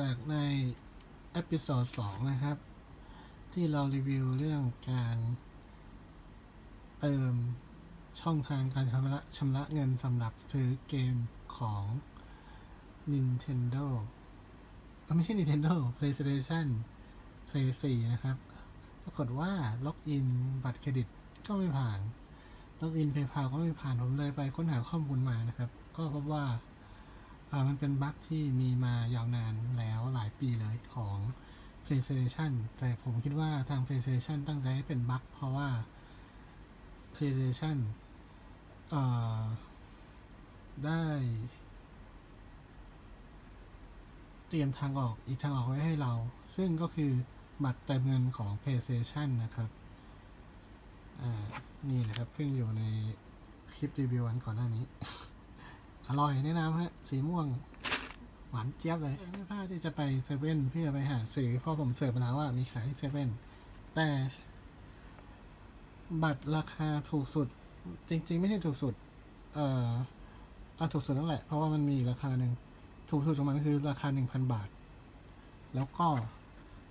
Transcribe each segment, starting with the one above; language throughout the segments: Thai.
จากในเอพิโซด2นะครับ ที่เรารีวิวเรื่องการเติมช่องทางการชำระชำระเงินสำหรับซื้อเกมของ Nintendo เอไม่ใช่ Nintendo PlayStation Play 4 นะครับ ปรากฏว่าล็อกอินบัตรเครดิตก็ไม่ผ่าน ล็อกอิน PayPal ก็ไม่ผ่าน ผมเลยไปค้นหาข้อมูลมานะครับ ก็พบว่า มันเป็นบั๊กที่มีมายาวนานแล้วหลายปีเลยของ PlayStation แต่ผมคิดว่าทาง PlayStation ตั้งใจให้เป็นบั๊กเพราะว่า PlayStation ได้เตรียมทางออกอีกทางออกไว้ให้เรา ซึ่งก็คือบัตรเติมเงินของ PlayStation นะครับ นี่นะครับเพิ่งอยู่ในคลิปรีวิววันก่อนหน้านี้ อร่อยแนะนำฮะ สีม่วง หวานเจี๊ยบเลยไม่พลาดที่จะไปเซเว่นเพื่อไปหาซื้อเพราะผมเสิร์ชมาแล้วว่ามีขายที่เซเว่นแต่ บัตรราคาถูกสุด จริง ๆ ไม่ใช่ถูกสุด เอ่อเอาถูกสุดนั่นแหละ เพราะว่ามันมีราคาหนึ่งถูกสุดของมันคือราคาหนึ่งพันบาท แล้วก็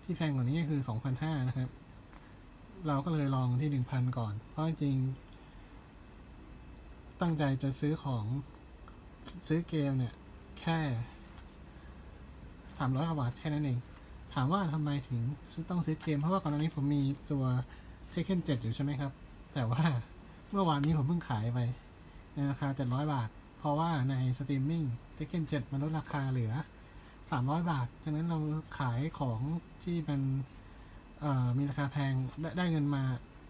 ที่แพงกว่านี้คือสองพันห้านะครับ เราก็เลยลองที่หนึ่งพันก่อน เพราะจริง ตั้งใจจะซื้อของ ซื้อเกมเนี่ย แค่สามร้อยกว่าบาทแค่นั้นเอง ถามว่าทำไมถึงต้องซื้อเกม เพราะว่าก่อนหน้านี้ผมมีตัว Tekken 7อยู่ใช่ไหมครับ แต่ว่าเมื่อวานนี้ผมเพิ่งขายไปในราคา700บาท เพราะว่าในสตรีมมิ่ง Tekken 7มันลดราคาเหลือ300บาทฉะนั้นเราขายของที่มันเอ่อมีราคาแพงไดได้เงินมา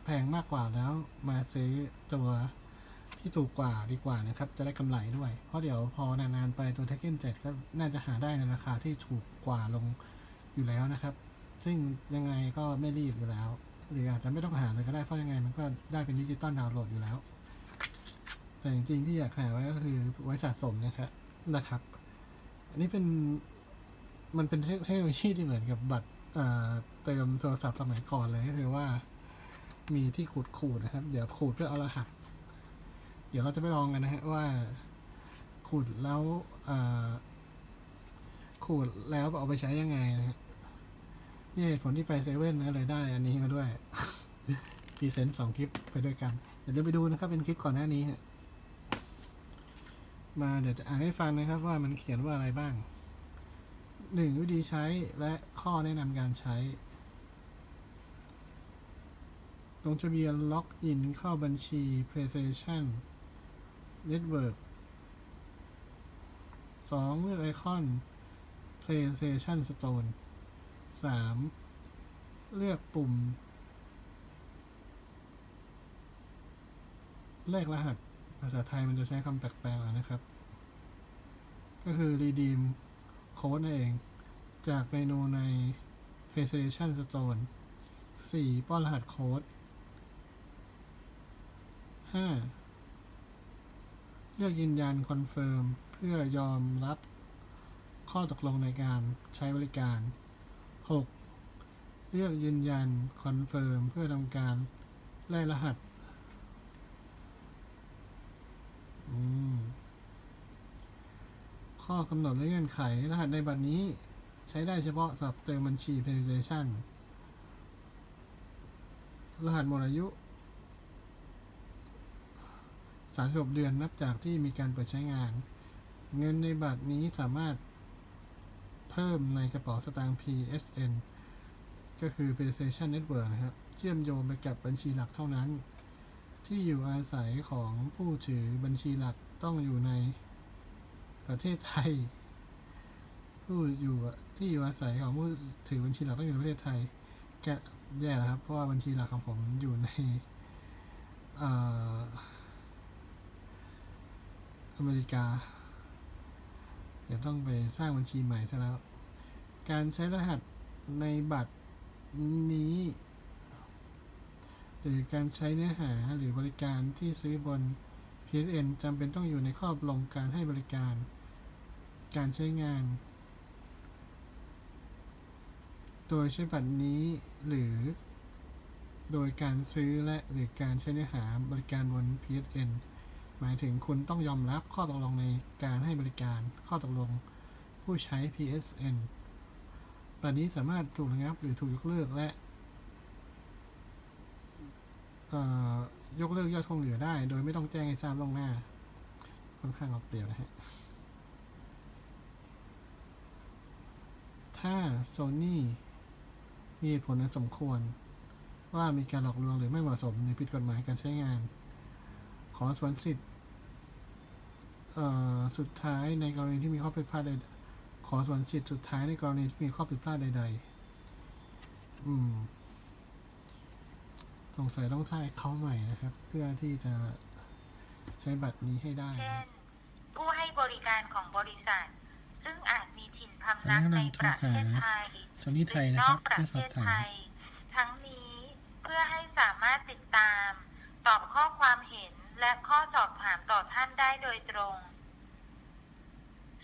แพงมากกว่าแล้วมาซื้อตัว ที่ถูกกว่าดีกว่านะครับ จะได้กำไรด้วย เพราะเดี๋ยวพอนานๆไปตัว Tekken 7ก็น่าจะหาได้ในราคาที่ถูกกว่าลงอยู่แล้วนะครับ ซึ่งยังไงก็ไม่รีบอยู่แล้ว หรืออาจจะไม่ต้องหาเลยก็ได้เพราะยังไงมันก็ได้เป็นดิจิตอลดาวน์โหลดอยู่แล้ว แต่จริงๆที่อยากหาไว้ก็คือไว้สะสมนะครับนะครับ อันนี้เป็นมันเป็นเทคโนโลยีที่เหมือนกับบัตรเอ่อเติมโทรศัพท์สมัยก่อนเลยก็คือว่า มีที่ขูดขูดนะครับ เดี๋ยวขูดเพื่อเอารหัส เดี๋ยวเราจะไปลองกันนะฮะว่าขูดแล้วขูดแล้วเอาไปใช้ยังไงนะฮะนี่ผลที่ไปเซเว่นก็เลยได้ อันนี้มาด้วยพรีเซนต์สองคลิปไปด้วยกัน เดี๋ยวจะไปดูนะครับเป็นคลิปก่อนหน้านี้ฮะมาเดี๋ยวจะอ่านให้ฟังนะครับว่ามันเขียนว่าอะไรบ้างหนึ่งวิธีใช้และข้อแนะนำการใช้ ลงทะเบียนล็อกอินเข้าบัญชี PlayStation Network สองเลือกไอคอน PlayStation Store สามเลือกปุ่ม เลขรหัส ภาษาไทยมันจะใช้คำแปลกๆนะครับ ก็คือ redeem code นั่นเอง จากเมนูใน PlayStation Store สี่ป้อนรหัสโค้ดห้า เลือกยืนยันคอนเฟิร์มเพื่อยอมรับข้อตกลงในการใช้บริการ 6. เลือกยืนยันคอนเฟิร์มเพื่อทำการแลกรหัสข้อกำหนดและเงื่อนไขรหัสในบัตรนี้ ใช้ได้เฉพาะสำหรับเติมบัญชี PlayStation รหัสหมดอายุ 36 เดือนนับจากที่มีการเปิดใช้งาน เงินในบัตรนี้สามารถเพิ่มในกระเป๋าสตางค์ PSN ก็คือ PlayStation Network นะครับเชื่อมโยงไปกับบัญชีหลักเท่านั้น ที่อยู่อาศัยของผู้ถือบัญชีหลักต้องอยู่ในประเทศไทย ผู้อยู่ที่อยู่อาศัยของผู้ถือบัญชีหลักต้องอยู่ในประเทศไทยแกแย่แล้วครับ เพราะว่าบัญชีหลักของผมอยู่ในเอเมริกา เดี๋ยวต้องไปสร้างบัญชีใหม่ซะแล้ว การใช้รหัสในบัตรนี้ หรือการใช้เนื้อหาหรือบริการที่ซื้อบน PSN จำเป็นต้องอยู่ในครอบลงการให้บริการ การใช้งาน โดยใช้บัตรนี้หรือ โดยการซื้อและหรือการใช้เนื้อหาบริการบน PSN หมายถึงคุณต้องยอมรับข้อตกลงในการให้บริการข้อตกลงผู้ใช้ PSN บัตรนี้สามารถถูกระงับหรือถูกยกเลิกและยกเลิกยอดคงเหลือได้ โดยไม่ต้องแจ้งให้ทราบล่วงหน้า ค่อนข้างเอาเปรียบนะฮะ ถ้าโซนี่มีผลสมควร ว่ามีการหลอกลวงหรือไม่เหมาะสมหรือผิดกฎหมายการใช้งาน ขอสวนสิทธิ์เอ่อสุดท้ายในกรณีที่มีข้อผิดพลาดใดขอสวนสิทธิ์สุดท้ายในกรณีที่มีข้อผิดพลาดใด ๆ อืม สงสัยต้องใช้เขาใหม่นะครับ เพื่อที่จะใช้บัตรนี้ให้ได้ เช่นะนผู้ให้บริการของบริษัท ซึ่งอาจมีถิ่นพำนักในประเทศไทยโซนี่ไทยหรืนะนคอรับกประเพื่อสเทอบศถาไทมย ทั้งนี้เพื่อให้สามารถติดตาม ตอบข้อความเห็น และข้อสอบถามต่อท่านได้โดยตรง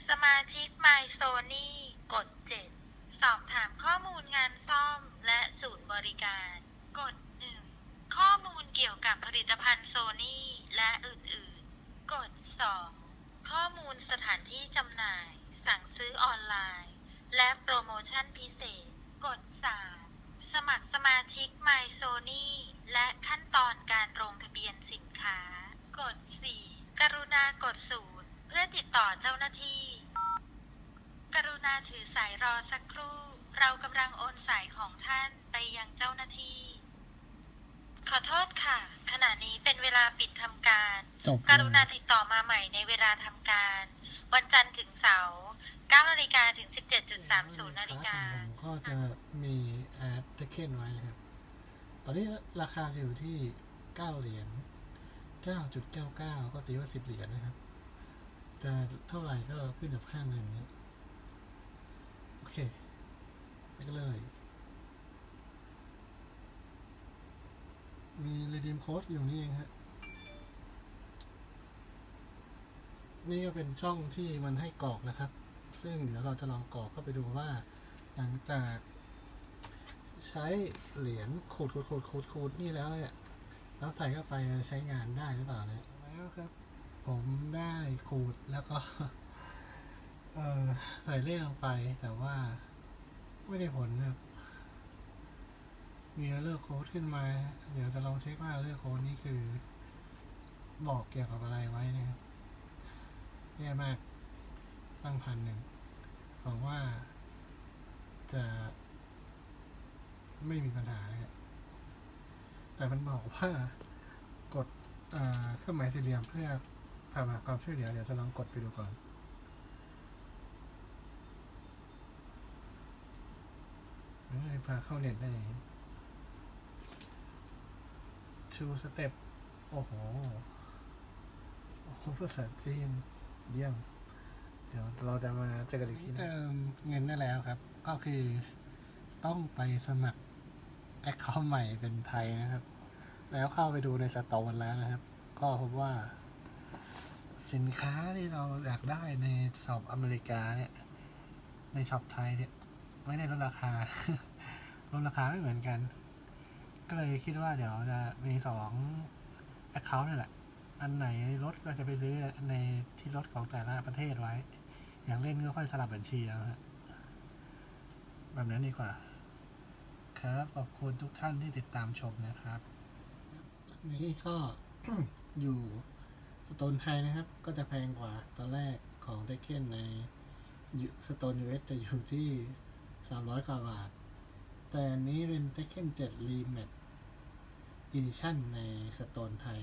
สมาชิก My Sony กด 7 สอบถามข้อมูลงานซ่อมและศูนย์บริการ กด 1 ข้อมูลเกี่ยวกับผลิตภัณฑ์โซนี่และอื่นๆ กด 2 ข้อมูลสถานที่จำหน่าย สั่งซื้อออนไลน์ และโปรโมชั่นพิเศษ กด 3 สมัครสมาชิก My Sony และขั้นตอนการลงทะเบียนสินค้า กด 4 กรุณากด 0 เพื่อติดต่อเจ้าหน้าที่ กรุณาถือสายรอสักครู่ เรากำลังโอนสายของท่านไปยังเจ้าหน้าที่ ขอโทษค่ะ ขณะนี้เป็นเวลาปิดทำการ จบ กรุณาติดต่อมาใหม่ในเวลาทำการ วันจันทร์ถึงเสาร์9นาฬิกาถึง 17.30นาฬิกาผมก็จะมีแอดเทเคนไว้นะครับ ตอนนี้ราคาจะอยู่ที่9เหรียญ9.99ก็ตีว่า10เหรียญนะครับ จะเท่าไหร่ก็ขึ้นกับค่าเงินนะโอเค ไปกันเลย มี redeem code อยู่นี่เองฮะนี่ก็เป็นช่องที่มันให้กรอกนะครับ ซึ่งเดี๋ยวเราจะลองกรอกเข้าไปดูว่า หลังจากใช้เหรียญขูดขูดขูดขูดขูดนี่แล้วเนี่ยแล้วใส่เข้าไปใช้งานได้หรือเปล่าเนี่ยแล้วครับ ผมได้ขูดแล้วก็เออใส่เลขลงไปแต่ว่าไม่ได้ผลครับมีเลือกโค้ดขึ้นมา เดี๋ยวจะลองเช็คว่าเลือกโค้ดนี้คือ บอกเกี่ยวกับอะไรไว้นะครับแย่มาก ตั้งพันหนึ่งหวังว่าจะไม่มีปัญหานะครับแต่มันบอกว่ากดอ่าเครื่องหมายสี่เหลี่ยมเพื่อถามหาความช่วยเหลือเดี๋ยวจะลองกดไปดูก่อนพาเข้าเน็ตได้ยังไง two step โอ้โห โอ้โหภาษาจีน เยี่ยม เดี๋ยวเราจะมาเจอกันอีกทีเติมเงินได้แล้วครับ ก็คือต้องไปสมัครแอคเคาท์ใหม่เป็นไทยนะครับ แล้วเข้าไปดูในสตอร์แล้วนะครับ ก็พบว่า สินค้าที่เราอยากได้ในช็อปอเมริกาเนี่ย ในช็อปไทยเนี่ย ไม่ได้ลดราคาลดราคาไม่เหมือนกัน ก็เลยคิดว่าเดี๋ยวจะมีสองแอคเคาท์นี่แหละ อันไหนลดก็จะไปซื้อในที่ลดของแต่ละประเทศไว้ อย่างเล่นก็ค่อยสลับบัญชีเอาฮะแบบนั้นดีกว่า ครับขอบคุณทุกท่านที่ติดตามชมนะครับนี่ก็อยู่สโตนไทยนะครับ ก็จะแพงกว่าตอนแรกของเทเคนในสโตนยูเอสจะอยู่ที่สามร้อยกว่าบาท แต่อันนี้เป็นเทเคนเจ็ดรีเมดอีดิชั่นในสโตนไทย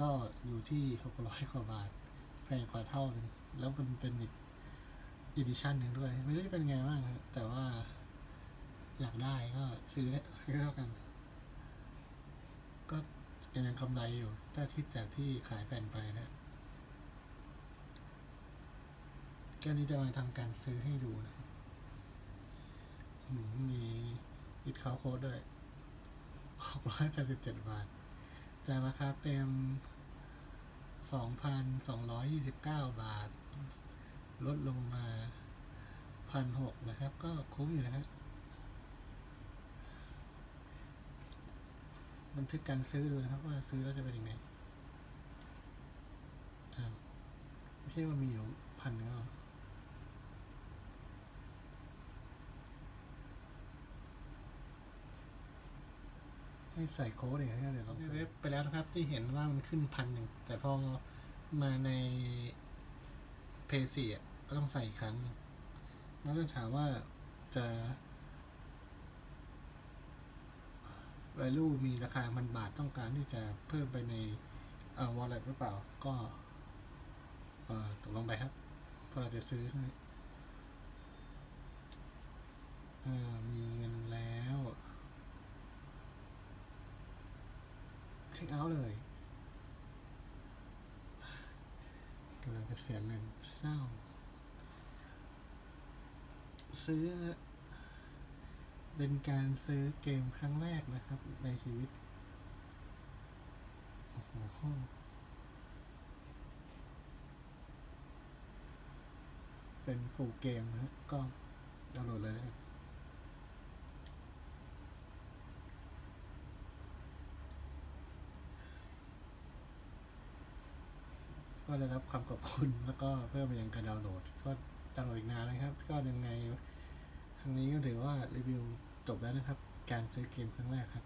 ก็อยู่ที่หกร้อยกว่าบาท แพงกว่าเท่านึง แล้วมันเป็นอีกอีดิชั่นหนึ่งด้วย ไม่รู้จะเป็นไงบ้างครับแต่ว่าอยากได้ก็ซื้อซื้อเท่ากัน ก็ยังกำไรอยู่ ถ้าคิดจากที่ขายแผ่นไปนะแค่นี้จะมาทำการซื้อให้ดูนะมีอิดคาโค้ดด้วยหกร้อยแปดสิบเจ็ดบาท จากราคาเต็ม 2,229 บาท ลดลงมาพันหกนะครับ ก็คุ้มอยู่นะครับบันทึกการซื้อดูนะครับ ว่าซื้อแล้วจะเป็นยังไงไม่ใช่ว่ามีอยู่พันเนื้อให้ใส่โค้ดอย่งเงี้ยเดี๋ยวเราไปแล้วนะครับที่เห็นว่ามันขึ้นพันหนึ่งแต่พอมาใน เพย์สี่อะก็ต้องใส่ครั้งหนึ่งแล้วจะถามว่าจะ value มีราคาพันบาทต้องการที่จะเพิ่มไปในเอ่อ wallet หรือเปล่า ก็เอ่อตกลงไปครับพราะเราจะซื้อใช่ไหมอ่ามีเงินแล้ว เช็คเอาท์เลยกำลัง จะเสียเงินเศร้า ซื้อ เป็นการซื้อเกมครั้งแรกนะครับ ในชีวิต โอ้โหเป็นฟูลเกมฮะก็ดาวน์โหลดเลยนะครับก็ ได้รับความขอบคุณ แล้วก็เพิ่มไปยังการดาวน์โหลด ก็ดาวน์โหลดอีกนานเลยครับ ก็ยังไงครั้งนี้ก็ถือว่ารีวิวจบแล้วนะครับ การซื้อเกมครั้งแรกครับ